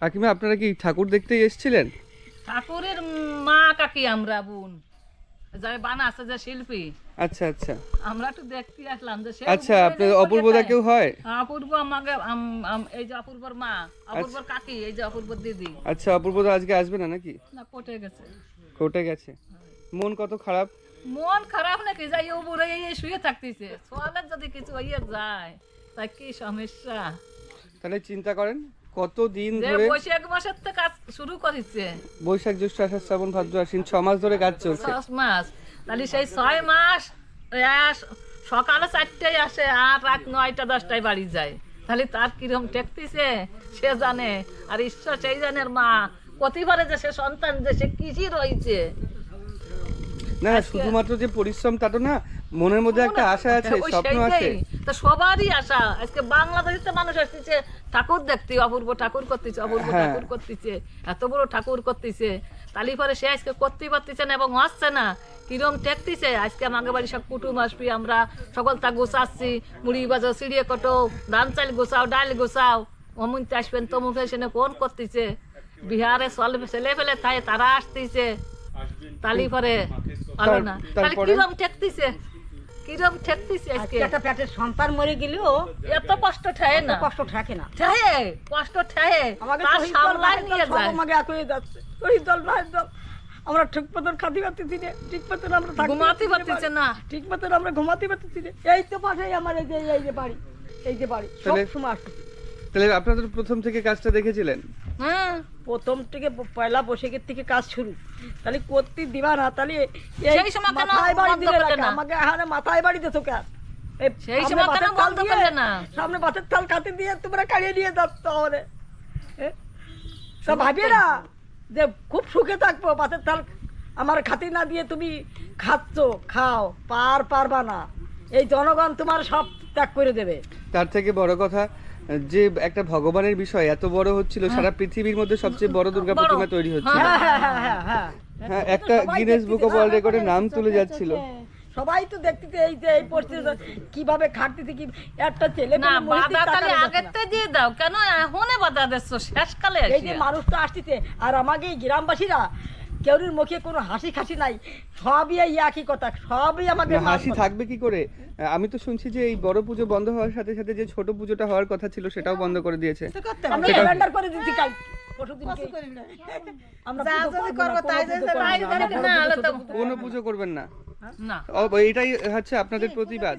কাকিমা আপনারা কি ঠাকুর দেখতেই এসেছিলেন? ঠাকুরের মা কাকি আমরা বোন। যারা বানাচ্ছে যে শিল্পী। আচ্ছা আচ্ছা। আমরা একটু দেখতে আসলাম যে আচ্ছা উপরে অপূর্বদা কেউ হয়? অপূর্ব আমাকে আম- আম- এই যে অপূর্বর মা অপূর্বর কাকি এই যে অপূর্বর দিদি। আচ্ছা অপূর্বদা আজকে আসবে না নাকি? না পটে গেছে। কোর্টে গেছে। মন কত খারাপ? মন খারাপ নাকি? যাই ও বুড়ে এই শুয়ে থাকতেছে। সোয়ালের যদি কিছু হইয়ে যায় তাই কি সমস্যা? তাহলে চিন্তা করেন। কত দিন ধরে বৈশাখ মাসের থেকে কাজ শুরু করেছে। বৈশাখ জ্যৈষ্ঠ আষাঢ় শ্রাবণ ভাদ্র আশ্বিন ছ মাস ধরে কাজ চলছে। ছয় মাস। তাহলে সেই ছয় মাস সকালে চারটায় আসে আর রাত নয়টা দশটায় বাড়ি যায়। তাহলে তার কিরম ঠেকতেছে সে জানে। আর ঈশ্বর সেই জানের মা। প্রতিবারে যে সে সন্তান যে সে কৃষি রয়েছে। না শুধুমাত্র যে পরিশ্রম তা তো না মনের মধ্যে একটা আশা আছে স্বপ্ন আছে। তো সবারই আশা। আজকে বাংলাদেশে মানুষ আসতেছে ঠাকুর দেখতে অপূর্ব ঠাকুর করতেছে অপূর্ব হ্যাঁ। ঠাকুর করতেছে এত বড় ঠাকুর করতেছে। তালি পরে সে আজকে করতে পারতেছে না এবং আসছে না। কিরম টেকতেছে আজকে আমাকে বাড়ি সব কুটুম আসবি আমরা সকল তা গোছাচ্ছি। মুড়ি বাজাও সিঁড়িয়ে কটো ধান চাল গোছাও ডাল গোছাও। অমুনতে আসবেন তমুক এসে ফোন করতেছে। বিহারে ছেলে ফেলে তাই তারা আসতেছে। তালি পরে ভালো না। তাহলে কিরম ঠেকতেছে? কিরম ঠেকতেছে আজকে আজকে? একটা পেটের সন্তান মরে গেলেও এত কষ্ট ঠায় না। কষ্ট থাকে না। ঠায়ে? কষ্ট ঠায়ে? আমাকে নাহিদ নিয়ে যায়। আমাকে একই যাচ্ছে। শহীদ দল ভাই দল আমরা ঠিক মতন খাতে পারতেছি না ঠিক মতন আমরা ঘুমাতে পারতেছি পারতেছে না। ঠিক মতন আমরা ঘুমাতে পারতেছি না এই তো পাশেই আমার এই যে এই যে বাড়ি এই যে বাড়ি সব সময় আসতেছি। তাহলে আপনারা তো প্রথম থেকে কাজটা দেখেছিলেন? হ্যাঁ প্রথম থেকে পয়লা বৈশাখের থেকে কাজ শুরু। তাহলে করতে দিবা না তাহলে সেই সময় কেন মাথায় বাড়ি দিলে না? আমাকে মাথায় বাড়ি দিত কেন? সেই সময় কেন দিয়ে- করলে না? সামনে বাতের থাল দিয়ে তোমরা কাড়িয়ে নিয়ে যাচ্ছ সব ভাবি না যে খুব সুখে থাকব বাতের থাল আমার খাতি না দিয়ে তুমি খাচ্ছ খাও পার পারবা না। এই জনগণ তোমার সব ত্যাগ করে দেবে। তার থেকে বড় কথা যে একটা ভগবানের বিষয় এত বড় হচ্ছিল সারা পৃথিবীর মধ্যে সবচেয়ে বড় দুর্গা প্রতিমা তৈরি হচ্ছে। হ্যাঁ হ্যাঁ হ্যাঁ হ্যাঁ হ্যাঁ। হ্যাঁ একটা গিনেস বুক অফ ওয়ার্ল্ড রেকর্ডের নাম তুলে যাচ্ছিল। সবাই তো দেখতেছে এই যে এই পরিস্থিতি কীভাবে খাটতেছে কি একটা ছেলে না বাধা তাহলে থেকে দিয়ে দাও। কেন এখনে বাধা দিচ্ছ? শেষকালে এই যে মানুষ তো আসতেছে আর আমাকে গ্রামবাসীরা কেউরির মুখে কোনো হাসি খাসি নাই। সবই এই একই কথা সবই আমাকে না, হাসি থাকবে কি করে? আমি তো শুনছি যে এই বড় পুজো বন্ধ হওয়ার সাথে সাথে যে ছোট পুজোটা হওয়ার কথা ছিল সেটাও বন্ধ করে দিয়েছে। আমরা ক্যালেন্ডার করে দিচ্ছি কাল। কোনো পুজো করব তাই না, জানি আমরা না, হলে তো- কোনো পুজো করবেন না? না। ও, এটাই হচ্ছে আপনাদের প্রতিবাদ।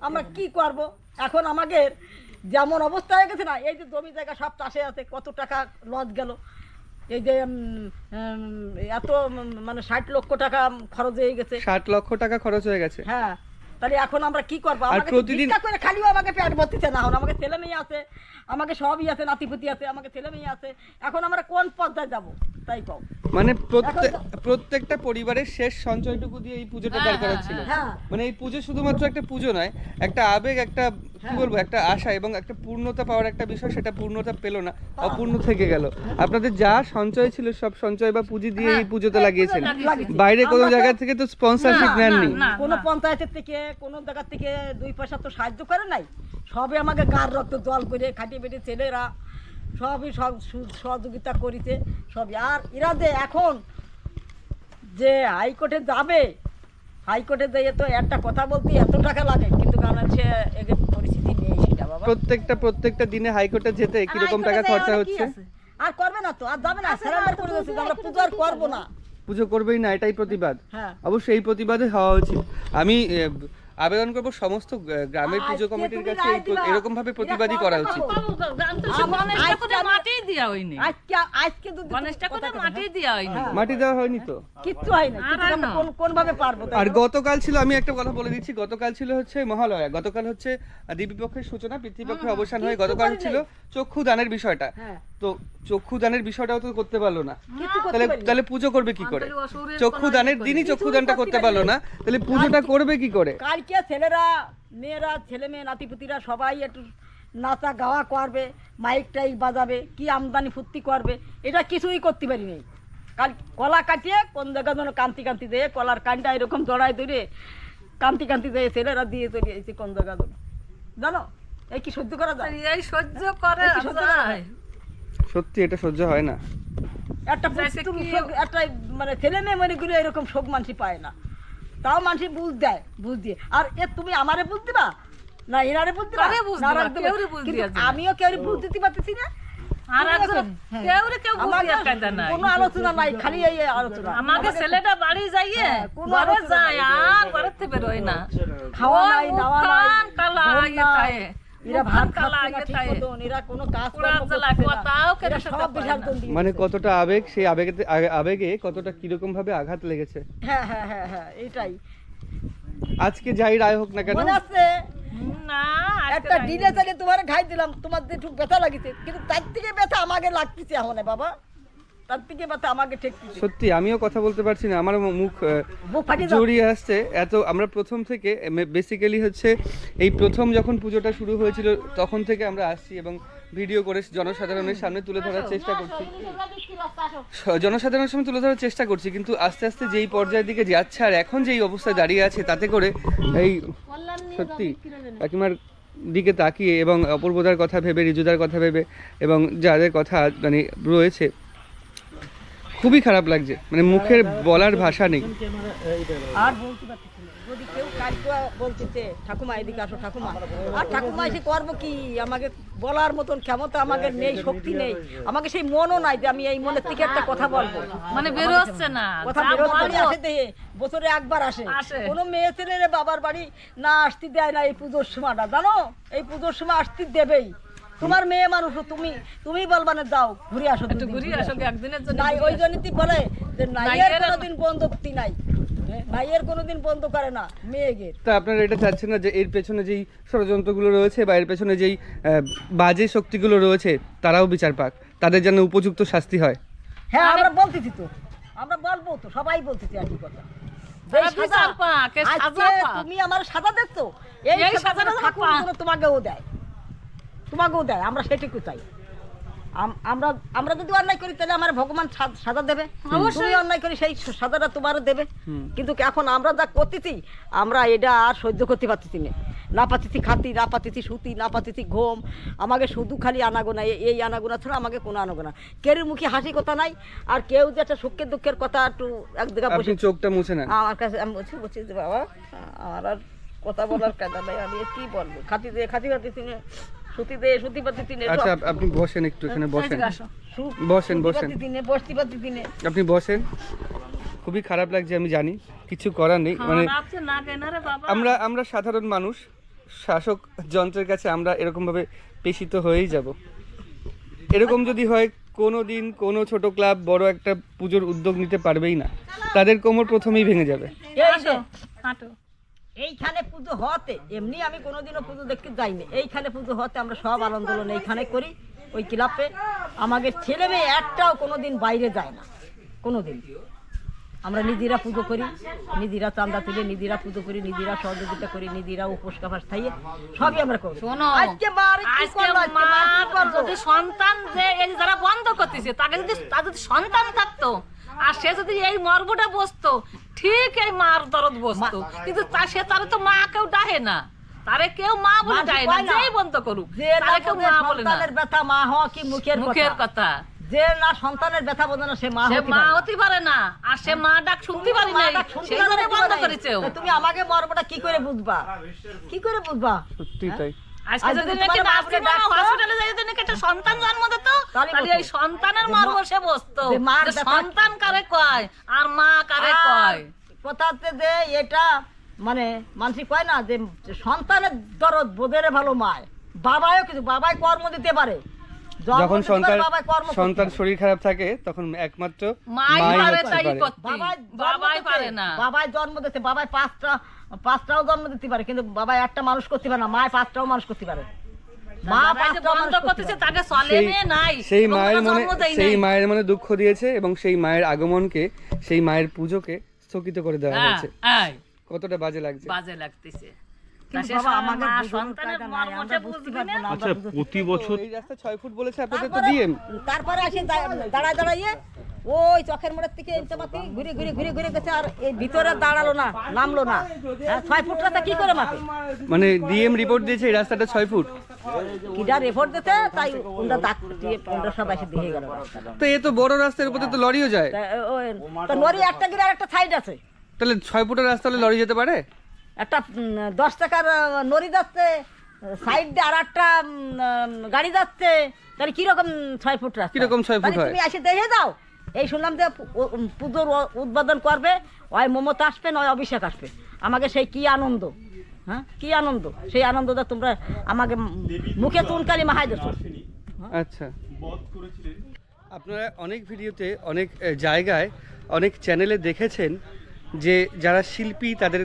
আমরা কি করব? এখন আমাকে যেমন অবস্থা হয়ে গেছে না এই যে জমি জায়গা সব চাষে আছে কত টাকা লস গেল। এই যে এত মানে ষাট লক্ষ টাকা খরচ হয়ে গেছে। ষাট লক্ষ টাকা খরচ হয়ে গেছে। হ্যাঁ তাহলে এখন আমরা কি করব? আর আমাকে প্রতিদিন- করে খালিও আমাকে পেট ভর্তিছে না আমাকে ছেলে মেয়ে আছে আমাকে সবই আছে নাতিপুতি আছে আমাকে ছেলে মেয়ে আছে। এখন আমরা কোন পর্যায়ে যাব? তাই কও। মানে প্রত্যেক প্রত্যেকটা পরিবারের শেষ সঞ্চয়টুকু দিয়ে এই পুজোটা দাঁড় করা ছিল। হ্যাঁ। মানে এই পুজো শুধুমাত্র একটা পুজো নয় একটা আবেগ একটা কি বলব একটা আশা এবং একটা পূর্ণতা পাওয়ার একটা বিষয় সেটা পূর্ণতা পেল না অপূর্ণ থেকে গেল। আপনাদের যা সঞ্চয় ছিল সব সঞ্চয় বা পুঁজি দিয়ে এই পুজোতে লাগিয়েছেন। বাইরে কোনো জায়গা থেকে তো স্পন্সরশিপ নেননি। কোনো পঞ্চায়েতের থেকে কোনো জায়গা থেকে দুই পয়সা তো সাহায্য করে নাই। সবে আমাকে গার রক্ত জল করে খাটিয়ে পেটে ছেলেরা সবই সব সহযোগিতা করিতে সবই। আর এরা যে এখন যে হাইকোর্টে যাবে হাইকোর্টে যেয়ে তো একটা কথা বলতে এত টাকা লাগে কিন্তু কারণ সে এদের পরিস্থিতি নেই সেটা বাবা প্রত্যেকটা প্রত্যেকটা দিনে হাইকোর্টে যেতে কীরকম টাকা খরচা হচ্ছে? আর করবে না তো আর যাবে না সারেন্ডার করে দিয়েছে আমরা পুজো আর করব না। পুজো করবেই না এটাই প্রতিবাদ। হ্যাঁ। অবশ্যই এই প্রতিবাদে হওয়া উচিত। আমি আবেদন করব সমস্ত গ্রামের পুজো কমিটির কাছে। এরকম ভাবে এরা প্রতিবাদই করা উচিত। মাটি দেওয়া হয়নি। হয়নি। হ্যাঁ। মাটি দেওয়া হয়নি তো? কিচ্ছু হয় না আর কিন্তু হয় আমরা না। কোন ভাবে পারব আর গতকাল ছিল আমি একটা কথা বলে দিচ্ছি গতকাল ছিল হচ্ছে মহালয়া গতকাল হচ্ছে দেবীপক্ষের সূচনা পিতৃপক্ষের অবসান হয়ে গতকাল ছিল চক্ষু দানের বিষয়টা। হ্যাঁ। তো চক্ষু দানের বিষয়টাও তো করতে পারল না। তাহলে তাহলে পুজো করবে কি করে? চক্ষু দানের দিনই। চক্ষু দানটা করতে পারল না। তাহলে পুজোটা করবে কি করে? কালকে ছেলেরা মেয়েরা ছেলে মেয়ে নাতিপুতিরা সবাই একটু নাচা গাওয়া করবে মাইক টাইক বাজাবে কি আমদানি ফুর্তি করবে এটা কিছুই করতে পারি নাই কাল কলা কাটিয়ে কোন জায়গা যেন কান্তি কান্তি দিয়ে কলার কানটা এরকম জড়াই ধরে কান্তি কান্তি দিয়ে ছেলেরা দিয়ে চলে এসে কোন জায়গা যেন। জানো? এই কি সহ্য করা যায়? এই সহ্য করে সত্যি এটা সহ্য হয় না। একটা তুমি একটা মানে ছেলে মেয়ে মনে করে এরকম শোক মানুষ পায় না। তাও মানুষ বুঝ দেয় বুঝ দিয়ে। আর এ তুমি আমারে বুঝ দিবা? না এনারে বুঝ দিবা? আমিও কেউ বুঝ দিতে পারতেছি না। আর একজন কেউ- হ্যাঁ। কোনো আলোচনা নাই খালি এই আলোচনা। আমাকে ছেলেটা বাড়ি যাইয়ে হ্যাঁ, ঘরে যায় আর ঘরের থেকে বেরোয় না। খাওয়া নাই নাওয়া নাই কালা। এরা ভাত খাচ্ছে না ঠিক মতন এরা কোনো কাজ সব মানে কতটা আবেগ সেই আবেগে আবেগে কতটা কীরকম ভাবে আঘাত লেগেছে? হ্যাঁ হ্যাঁ হ্যাঁ হ্যাঁ এটাই। আজকে যাই রায় হোক না কেন? মনে আছে? না একটা ডিনে ডিলে চালিয়ে তোমার খাই দিলাম তোমার দিয়ে একটু ব্যথা লাগিছে কিন্তু তার থেকে ব্যথা আমাকে লাগতেছে এখন বাবা। তার থেকে ব্যথা আমাকে ঠেকতেছে সত্যি আমিও কথা বলতে পারছি না। আমার মুখ। জড়িয়ে আসছে। এত আমরা প্রথম থেকে বেসিক্যালি হচ্ছে এই প্রথম যখন পুজোটা শুরু হয়েছিল তখন থেকে আমরা আসছি এবং ভিডিও করে জনসাধারণের সামনে তুলে ধরার চেষ্টা করছি। জনসাধারণের সামনে তুলে ধরার চেষ্টা করছি কিন্তু আস্তে আস্তে যেই পর্যায়ের দিকে যাচ্ছে আর এখন যেই অবস্থায় দাঁড়িয়ে আছে তাতে করে এই সত্যি কাকিমার দিকে তাকিয়ে এবং অপূর্বদার কথা ভেবে রিজুদার কথা ভেবে এবং যাদের কথা মানে রয়েছে খুবই খারাপ লাগছে। মানে মুখের বলার ভাষা নেই। আর বলতে যদি কেউ বলতেছে ঠাকুমা এদিকে আসো ঠাকুমা। আর ঠাকুমা এসে করব কি? আমাকে বলার মতন ক্ষমতা আমাকে নেই শক্তি নেই। আমাকে সেই মনও নাই যে আমি এই মনের থেকে একটা কথা বলব। মানে বেরোচ্ছে না। কথা বছরে একবার আসে। আসে। কোনো মেয়ে ছেলের বাবার বাড়ি না আসতে দেয় না এই পুজোর সময়টা। জানো? এই পুজোর সময় আসতে দেবেই। তোমার মেয়ে মানুষ তুমি তুমি বলবা না যাও ঘুরে আসো একটু ঘুরে আসো। একদিনের জন্য নাই ওই আসো। জন্যই বলে যে নাইয়ের কোনোদিন বন্ধক্তি নাই। নাইয়ের কোনোদিন বন্ধ করে না মেয়েদের তা আপনারা এটা চাচ্ছেন না যে এর পেছনে যেই ষড়যন্ত্রগুলো রয়েছে বা এর পেছনে যেই বাজে শক্তিগুলো রয়েছে তারাও বিচার পাক। তাদের যেন উপযুক্ত শাস্তি হয়। হ্যাঁ আমরা বলতেছি তো। আমরা বলব তো সবাই বলতেছি একই কথা। তুমি আমার সাজা দেখছ। এই এই সাজাটা তোমাকেও দেয়। তোমাকেও দেয় আমরা সেটুকু চাই। আমরা আমরা যদি অন্যায় করি তাহলে আমার ভগবান সা- সাজা দেবে। তুমি অন্যায় করি সেই সাজাটা তোমারও দেবে। কিন্তু এখন আমরা যা করতেছি আমরা এটা আর সহ্য করতে পারতেছি না। না পাচ্ছি খাতি না পাচ্ছি সুতি না পাচ্ছি ঘুম। আমাকে শুধু খালি আনাগোনা। এই- আনাগোনা ছাড়া আমাকে কোনো আনাগোনা। কেউ মুখে হাসি কথা নাই আর কেউ যে একটা সুখের দুঃখের কথা একটু এক আপনি বসে চোখটা মুছে নেন। আমার কাছে আমি বলছি বলছি বাবা আমার আর কথা বলার কায়দা নাই আমি কি বলব? খাতি খাতি খাতি সুতি পাতি আচ্ছা আপনি বসেন একটু এখানে বসেন। বসেন, বসেন। তিনে বসতি পাতি তিনে। আপনি বসেন। খুবই খারাপ লাগছে আমি জানি। কিছু করার নেই মানে আমরা আমরা সাধারণ মানুষ শাসক যন্ত্রের কাছে আমরা এরকমভাবে পেষিত হয়েই যাব। এরকম যদি হয় কোনো দিন কোনো ছোট ক্লাব বড় একটা পুজোর উদ্যোগ নিতে পারবেই না। তাদের কোমর প্রথমেই ভেঙে যাবে। এইখানে পুজো হতে এমনি আমি কোনোদিনও পুজো দেখতে যাইনি। এইখানে পুজো হতে আমরা সব আন্দোলন এইখানে করি ওই ক্লাবে। আমাদের ছেলে মেয়ে একটাও কোনোদিন বাইরে যায় না কোনোদিন। আমরা নিজেরা পুজো করি নিজেরা চান্দা তুলে নিজেরা পুজো করি নিজেরা সহযোগিতা করি নিজেরা উপোস কাপাস খাইয়ে সবই আমরা করি। শোনো আজকে যদি সন্তান যে এই যারা বন্ধ করতেছে তাকে যদি তার যদি সন্তান থাকতো আর সে যদি এই মর্মটা বসতো ঠিক এই মার দরদ বসতো। কিন্তু তা সে তারে তো মা কেউ ডাহে না। তারে কেউ মা বলে ডাহে না যেই বন্ধ করুক যে না তারে কেউ মা বলে না। সন্তানের ব্যথা মা হওয়া কি মুখের মুখের কথা? যে না সন্তানের ব্যথা বোঝে না সে মা সে হতে মা পারে না। হতে পারে না আর সে মা ডাক শুনতে পারি শুনতে সেই জন্য না, বন্ধ করেছে তুমি আমাকে মর্মটা কি করে বুঝবা? কি করে। বুঝবা? সত্যি তাই। আজকে যদি যদি নাকি তোমার বাপরে হসপিটালে যাই যদি নাকি একটা সন্তান জন্ম দিত তাহলে তাহলে এই সন্তানের মর্ম মা- সে বসতো যে মার যে ব্যাপার- সন্তান কারে কয় আর মা কারে কয় কথা যে এটা মানে মানুষ কয় না যে সন্তানের দরদ বোধের ভালো মায় বাবাও কিছু বাবাই কর্ম দিতে পারে যখন সন্তান কর্ম সন্তান শরীর খারাপ থাকে তখন একমাত্র মাই মাই পারে তাই করতে বাবাই জন্ম দিতে- পারে না বাবাই জন্ম দিতে বাবাই পাঁচটা পাঁচটাও জন্ম দিতে পারে কিন্তু বাবাই একটা মানুষ করতে পারে না মায় পাঁচটাও মানুষ করতে পারে। মা যারা এই যে পাঁচটাও বন্ধ মানুষ করতে করতেছে পারে। তাকে চলে সেই মেয়ে নাই সেই এবং মায়ের মনে সেই মায়ের মনে দুঃখ দিয়েছে এবং সেই মায়ের আগমনকে সেই মায়ের পুজোকে স্থগিত করে দেওয়া হ্যাঁ, হয়েছে। কতটা বাজে লাগছে। বাজে লাগতেছে। বাবা আচ্ছা প্রতি বছর এই রাস্তা ছয় ফুট বলেছে আপনাদের তো তারপরে- তারপরে আসে দাঁড়ায় দাঁড়াইয়ে ওই চোখের মোড়ের থেকে এনতে পাতি ঘুরে ঘুরে ঘুরে ঘুরে গেছে আর এই ভিতরে দাঁড়াল না নামলো না। হ্যাঁ, ছয় ফুট রাস্তা কি করে মাপে? মানে ডিএম রিপোর্ট দিয়েছে এই রাস্তাটা ছয় ফুট। কিডা রেফার দিতে তাই ওনারা ডাক দিয়ে ওনারা সব এসে দিয়ে গেল তো এ তো বড় রাস্তার উপরে তো লরিও যায়। তো নরি একটা গিয়ে আর একটা সাইড আছে। তাহলে ছয় ফুটের রাস্তা হলে লরি যেতে পারে? একটা দশ টাকার নরি যাচ্ছে সাইড দিয়ে আর একটা গাড়ি যাচ্ছে তাহলে কীরকম ছয় ফুট রাস্তা? কীরকম ছয় ফুট হয়? তুমি এসে দেখে দাও। এই শুনলাম যে পুজোর উদ্বোধন করবে, ওই মমতা আসবে নয় অভিষেক আসবে। আমাকে সেই কি আনন্দ হ্যাঁ? কি আনন্দ? সেই আনন্দটা তোমরা আমাকে মুখে চুনকালি মাহাই দেছো আচ্ছা। আপনারা অনেক ভিডিওতে, অনেক জায়গায়, অনেক চ্যানেলে দেখেছেন যে যারা শিল্পী, তাদের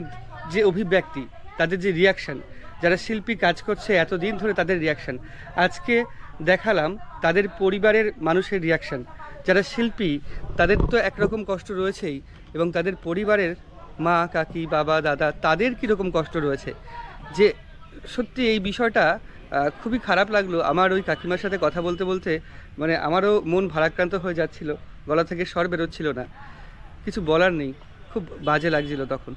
যে অভিব্যক্তি, তাদের যে রিয়াকশন যারা শিল্পী কাজ করছে এতদিন ধরে তাদের রিয়াকশন আজকে দেখালাম তাদের পরিবারের মানুষের রিয়াকশন যারা শিল্পী, তাদের তো একরকম কষ্ট রয়েছেই এবং তাদের পরিবারের মা, কাকি, বাবা, দাদা, তাদের কীরকম কষ্ট রয়েছে? যে সত্যি এই বিষয়টা খুবই খারাপ লাগল আমার ওই কাকিমার সাথে কথা বলতে বলতে মানে আমারও মন ভারাক্রান্ত হয়ে যাচ্ছিল, গলা থেকে স্বর বেরোচ্ছিল না। কিছু বলার নেই, খুব বাজে লাগছিল তখন।